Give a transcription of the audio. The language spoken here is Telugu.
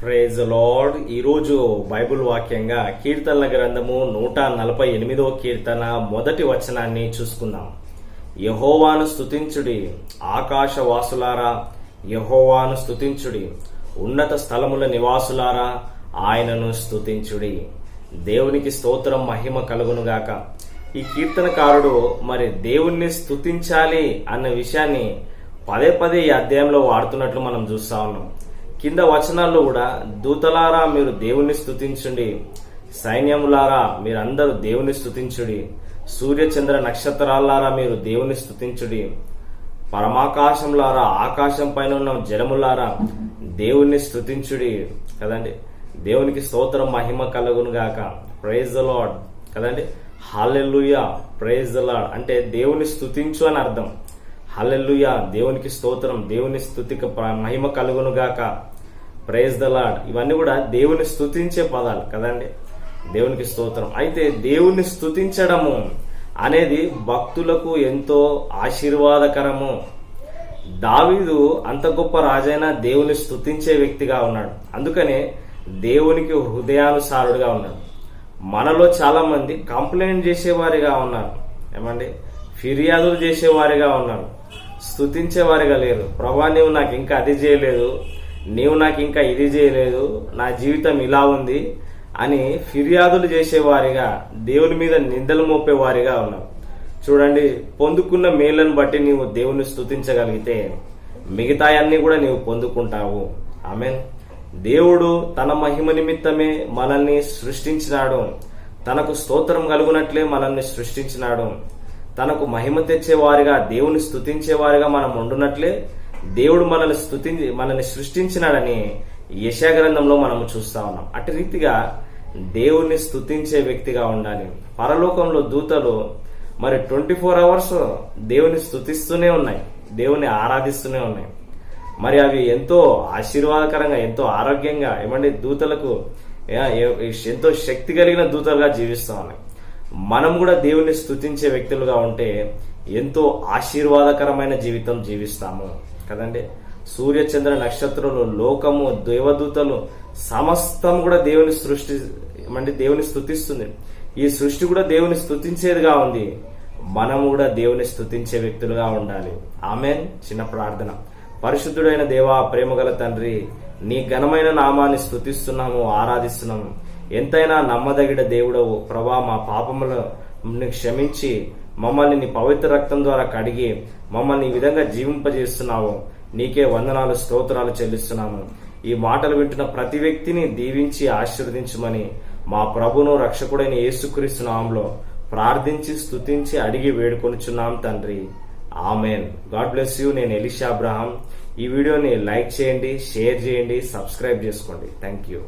ప్రేజ్ లార్డ్ ఈరోజు బైబిల్ వాక్యంగా కీర్తనల గ్రంథము నూట నలభై ఎనిమిదో కీర్తన మొదటి వచనాన్ని చూసుకుందాం. యహోవాను స్తుతించుడి ఆకాశవాసులారా యహోవాను స్తుతించుడి ఉన్నత స్థలముల నివాసులారా ఆయనను స్తుతించుడి. దేవునికి స్తోత్రం మహిమ కలుగునుగాక ఈ కీర్తనకారుడు మరి దేవుణ్ణి స్థుతించాలి అన్న విషయాన్ని పదే పదే ఈ అధ్యాయంలో వాడుతున్నట్లు మనం చూస్తా ఉన్నాం. కింద వచనాల్లో కూడా దూతలారా మీరు దేవుణ్ణి స్తుతించుడి. సైన్యములారా మీరందరూ దేవుని స్తుతించుడి. సూర్యచంద్ర నక్షత్రాలారా మీరు దేవుని స్థుతించుడి పరమాకాశంలారా ఆకాశం పైన ఉన్న జలములారా దేవుణ్ణి స్థుతించుడి కదండి? దేవునికి స్తోత్రం మహిమ కలుగును గాక. ప్రైజ్ ద లాడ్ కదండి? హాలెల్లుయా ప్రైజ్ ద లాడ్ అంటే దేవుని స్థుతించు అని అర్థం. హల్లెలూయా దేవునికి స్తోత్రం దేవుని స్థుతికి మహిమ కలుగును గాక. ప్రైజ్ ద లాడ్ ఇవన్నీ కూడా దేవుని స్థుతించే పదాలు కదండి? దేవునికి స్తోత్రం. అయితే దేవుని స్థుతించడము అనేది భక్తులకు ఎంతో ఆశీర్వాదకరము. దావీదు అంత గొప్ప రాజైన దేవుని స్థుతించే వ్యక్తిగా ఉన్నాడు. అందుకనే దేవునికి హృదయానుసారుడుగా ఉన్నాడు. మనలో చాలా మంది కంప్లైంట్ చేసేవారిగా ఉన్నారు. ఏమండి? ఫిర్యాదులు చేసేవారిగా ఉన్నారు. స్థుతించేవారిగా లేరు. ప్రభా నీవు నాకు ఇంకా అది చేయలేదు. నీవు నాకు ఇంకా ఇది చేయలేదు నా జీవితం ఇలా ఉంది అని ఫిర్యాదులు చేసేవారిగా దేవుని మీద నిందలు మోపేవారిగా ఉన్నావు. చూడండి పొందుకున్న మేలను బట్టి నీవు దేవుని మిగతా మిగతాయన్నీ కూడా నీవు పొందుకుంటావు. ఆమె దేవుడు తన మహిమ నిమిత్తమే మనల్ని సృష్టించినాడు. తనకు స్తోత్రం కలుగునట్లే మనల్ని సృష్టించినాడు. తనకు మహిమ తెచ్చేవారిగా దేవుని స్థుతించేవారిగా మనం ఉండునట్లే దేవుడు మనల్ని స్థుతి మనల్ని సృష్టించినాడని యశాగ్రంథంలో మనము చూస్తా ఉన్నాం. అటు రీతిగా దేవుణ్ణి స్థుతించే వ్యక్తిగా ఉండాలి. పరలోకంలో దూతలు మరి ట్వంటీ ఫోర్ అవర్స్ దేవుని స్థుతిస్తూనే ఉన్నాయి. దేవుని ఆరాధిస్తూనే ఉన్నాయి. మరి అవి ఎంతో ఆశీర్వాదకరంగా ఎంతో ఆరోగ్యంగా ఏమంటే దూతలకు ఎంతో శక్తి కలిగిన దూతలుగా జీవిస్తూ ఉన్నాయి. మనం కూడా దేవుని స్థుతించే వ్యక్తులుగా ఉంటే ఎంతో ఆశీర్వాదకరమైన జీవితం జీవిస్తాము. కదండి? సూర్య చంద్ర లోకము దేవదూతలు సమస్తం కూడా దేవుని సృష్టి అంటే దేవుని స్థుతిస్తుంది. ఈ సృష్టి కూడా దేవుని స్థుతించేదిగా ఉంది. మనం కూడా దేవుని స్థుతించే వ్యక్తులుగా ఉండాలి. ఆమెన్. చిన్న ప్రార్థన. పరిశుద్ధుడైన దేవా ప్రేమగల తండ్రి నీ ఘనమైన నామాన్ని స్థుతిస్తున్నాము ఆరాధిస్తున్నాము. ఎంతైనా నమ్మదగిన దేవుడవు. ప్రభా మా పాపములను క్షమించి మమ్మల్ని నీ పవిత్ర రక్తం ద్వారా కడిగి మమ్మల్ని ఈ విధంగా జీవింపజేస్తున్నావు. నీకే వందనాలు స్తోత్రాలు చెల్లిస్తున్నాము. ఈ మాటలు వింటున్న ప్రతి వ్యక్తిని దీవించి ఆశీర్వదించమని మా ప్రభును రక్షకుడైన యేసుక్రీస్తు నామంలో ప్రార్థించి స్తుతించి అడిగి వేడుకొనుచున్నాం తండ్రి. ఆమెన్. God bless you. నేను ఎలిషా అబ్రహాం. ఈ వీడియోని లైక్ చేయండి షేర్ చేయండి సబ్స్క్రైబ్ చేసుకోండి. Thank you.